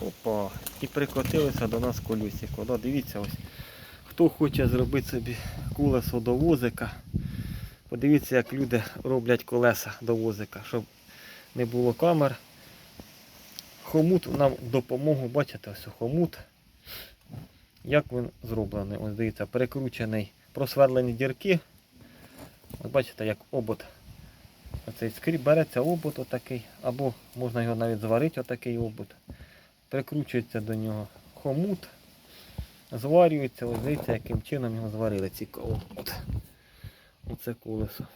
Опа, і прикотилися до нас колесико. Да, дивіться ось. Хто хоче зробити собі колесо до возика, подивіться, як люди роблять колеса до возика, щоб не було камер. Хомут нам допомогу, бачите, ось хомут. Як він зроблений? Ось дивіться, перекручений, просверлені дірки. Ось бачите, як обод. Оцей скріп береться обод отакий, або можна його навіть зварити отакий обод. Прикручується до нього хомут, зварюється, ось дивіться, яким чином його зварили. Цікаво. От. Оце колесо.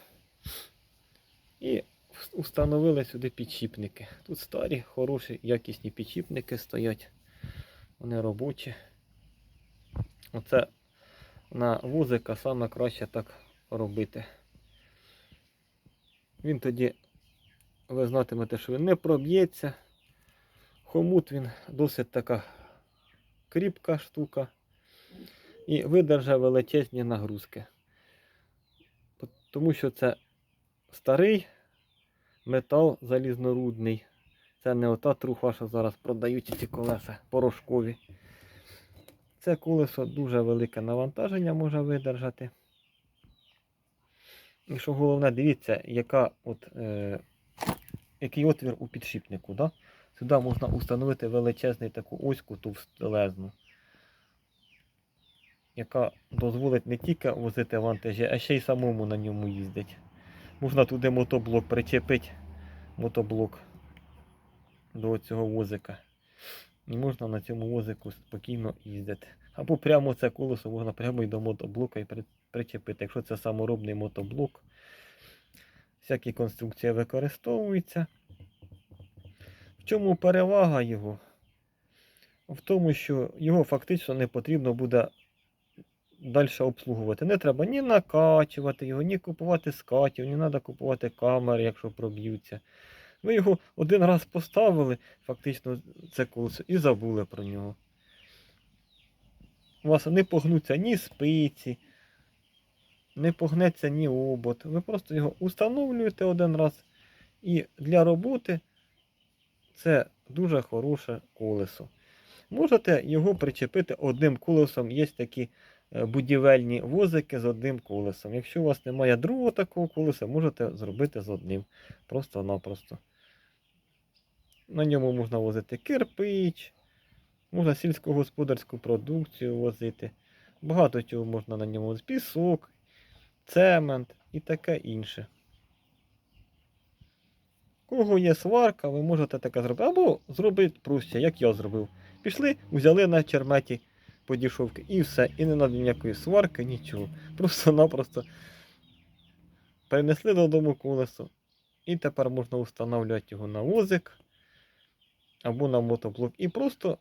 І установили сюди підшипники. Тут старі, хороші, якісні підшипники стоять. Вони робочі. Оце на вузика саме краще так робити. Він тоді, ви знатимете, що він не проб'ється. Хомут він досить така кріпка штука і видержа величезні нагрузки. Тому що це старий метал залізнорудний. Це не ота труха, що зараз продають ці колеса порошкові. Це колесо дуже велике навантаження може видержати. І що головне, дивіться, яка от, е, який отвір у підшипнику. Да? Сюди можна установити величезну таку оську товстелезну, яка дозволить не тільки возити вантажі, а ще й самому на ньому їздити. Можна туди мотоблок причепити, мотоблок до цього возика. І можна на цьому возику спокійно їздити. Або прямо це колесо можна прямо і до мотоблока і причепити. Якщо це саморобний мотоблок, всякі конструкції використовуються. В чому перевага його? В тому, що його фактично не потрібно буде далі обслуговувати. Не треба ні накачувати його, ні купувати скатів, ні треба купувати камери, якщо проб'ються. Ви його один раз поставили, фактично, це колесо, і забули про нього. У вас не погнуться ні спиці, не погнеться ні обод. Ви просто його установлюєте один раз. І для роботи це дуже хороше колесо. Можете його причепити одним колесом. Є такі е, будівельні возики з одним колесом. Якщо у вас немає другого такого колеса, можете зробити з одним. Просто-напросто. На ньому можна возити кирпич, можна сільськогосподарську продукцію возити. Багато чого можна на ньому возити. Пісок, цемент і таке інше. Кого є сварка, ви можете таке зробити. Або зробити проще, як я зробив. Пішли, взяли на черметі подішовки і все. І не треба ніякої сварки, нічого. Просто-напросто перенесли додому колесо. І тепер можна встановлювати його на возик або на мотоблок. І просто